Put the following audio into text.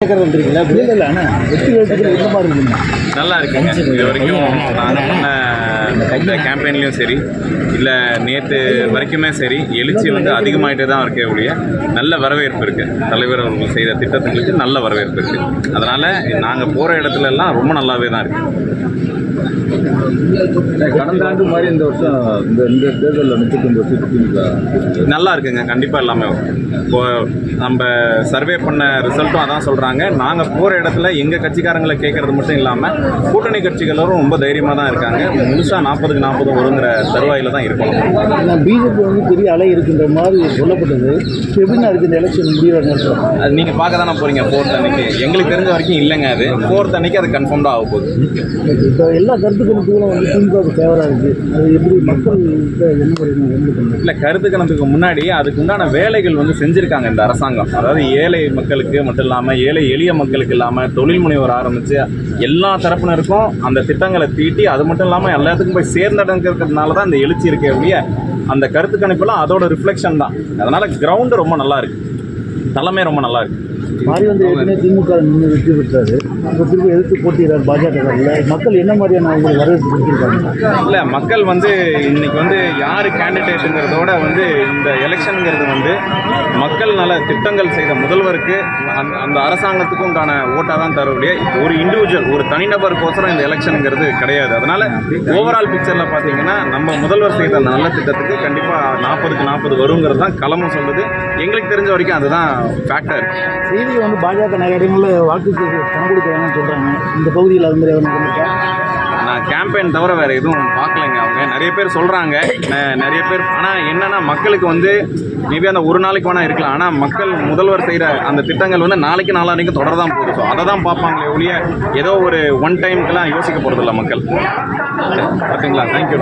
கேட்கறது வந்துருக்கீங்களா இல்லை இல்லை. அண்ணா வெற்றி எழுத்துக்கள் இந்த மாதிரி இருக்குங்க. நல்லா இருக்குங்க. இது வரைக்கும் பண்ண இந்த கேம்பெயின்லேயும் சரி இல்லை நேற்று வரைக்குமே சரி எழுச்சி வந்து அதிகமாகிட்டே தான் இருக்கே ஒழிய நல்ல வரவேற்பு இருக்குது தலைவர் அவர்கள் செய்த திட்டத்துங்களுக்கு நல்ல வரவேற்பு இருக்குது அதனால் நாங்கள் போகிற இடத்துல எல்லாம் ரொம்ப நல்லாவே தான் இருக்குது கடந்த ஆண்டு மாதிரி இந்த வருஷம் இந்த இந்த தேர்தலில் முப்பத்தொம்பது சீட்டு திமுக நல்லா இருக்குங்க கண்டிப்பாக எல்லாமே இப்போ நம்ம சர்வே பண்ண ரிசல்ட்டும் அதான் சொல்கிறாங்க நாங்கள் போகிற இடத்துல எங்கள் கட்சிக்காரங்களை கேட்குறது மட்டும் இல்லாமல் கூட்டணி கட்சிகளரும் ரொம்ப தைரியமாக தான் இருக்காங்க. முழுசாக நாற்பதுக்கு நாற்பது வருங்கிற தருவாயில் தான் இருக்கணும் பிஜேபி வந்து பெரிய அலை இருக்கின்ற மாதிரி சொல்லப்பட்டது. எப்படின்னா அதுக்கு இந்த எலெக்ஷன் நேரத்தில் அது நீங்கள் பார்க்க தானே போகிறீங்க ஃபோர்த் அன்னைக்கு. எங்களுக்கு தெரிஞ்ச வரைக்கும் இல்லைங்க அது. ஃபோர்த் அன்னைக்கு அது கன்ஃபார்ம்டாக ஆக போகுது. இப்போ எல்லா கருத்து கணிப்புகளும் வந்து திமுக ஃபேவராக இருக்குது அது எப்படி மக்கள் என்ன பண்ணுறது இல்லை கருத்து கணக்குக்கு முன்னாடி அதுக்கு உண்டான வேலைகள் வந்து செஞ்சுருக்காங்க இந்த அரசாங்கம். அதாவது ஏழை மக்களுக்கு மட்டும் இல்லாமல் ஏழை எளிய மக்களுக்கு இல்லாமல் தொழில் முனைவர் ஆரம்பித்து எல்லா தரப்பினருக்கும் அந்த திட்டங்களை தீட்டி அது மட்டும் இல்லாமல் எல்லாத்துக்கும் போய் சேர்ந்தடங்கிறதுனால தான் இந்த எழுச்சி இருக்கே ஒழிய அந்த கருத்து கணிப்பெல்லாம் அதோட ரிஃப்ளெக்ஷன் தான். அதனால் கிரவுண்டு ரொம்ப நல்லா இருக்கு. தலைமை ரொம்ப நல்லா இருக்கு. மாறி வந்து ஏற்கனவே திமுக நின்று வெற்றி பெற்றாரு. இப்போ திரும்ப எதிர்த்து போட்டியிடார் பாஜக மக்கள் என்ன மாதிரியான அவங்களுக்கு வரவேற்பு கொடுத்துருக்காங்க? இல்லை மக்கள் வந்து இன்னைக்கு வந்து யார் கேண்டிடேட்டுங்கிறதோட வந்து இந்த எலெக்ஷனுங்கிறது வந்து மக்கள் நல திட்டங்கள் செய்த முதல்வருக்கு அந்த அந்த அரசாங்கத்துக்கு உண்டான ஓட்டாக தான் தரக்கூடிய ஒரு இண்டிவிஜுவல் ஒரு தனிநபருக்கோசரம் இந்த எலெக்ஷனுங்கிறது கிடையாது. அதனால ஓவரால் பிக்சரில் பார்த்தீங்கன்னா நம்ம முதல்வர் செய்த அந்த நல்ல திட்டத்துக்கு கண்டிப்பாக நாற்பதுக்கு நாற்பது வருங்கிறது தான் களமும் சொல்லுது எங்களுக்கு தெரிஞ்ச வரைக்கும் அதுதான் ஃபேக்டர் செய்தியை வந்து பாஜக நிறைய இடங்களில் வாக்கு பணம் கொடுக்குறாங்கன்னு சொல்கிறாங்க இந்த பகுதியில் அது மாதிரி அவங்க நான் கேம்பெயின் தவிர வேறு எதுவும் பார்க்கலைங்க. அவங்க நிறைய பேர் சொல்கிறாங்க நிறைய பேர் ஆனால் என்னென்னா மக்களுக்கு வந்து மேபி அந்த ஒரு நாளைக்கு வேணால் இருக்கலாம். ஆனால் மக்கள் முதல்வர் செய்கிற அந்த திட்டங்கள் வந்து நாளைக்கு நாளானைக்கு தொடர தான் போகுது. ஸோ அதை தான் பார்ப்பாங்களே ஒழிய ஏதோ ஒரு ஒன் டைம்க்கெலாம் யோசிக்க போகிறதில்ல மக்கள். ஓகேங்களா தேங்க்யூ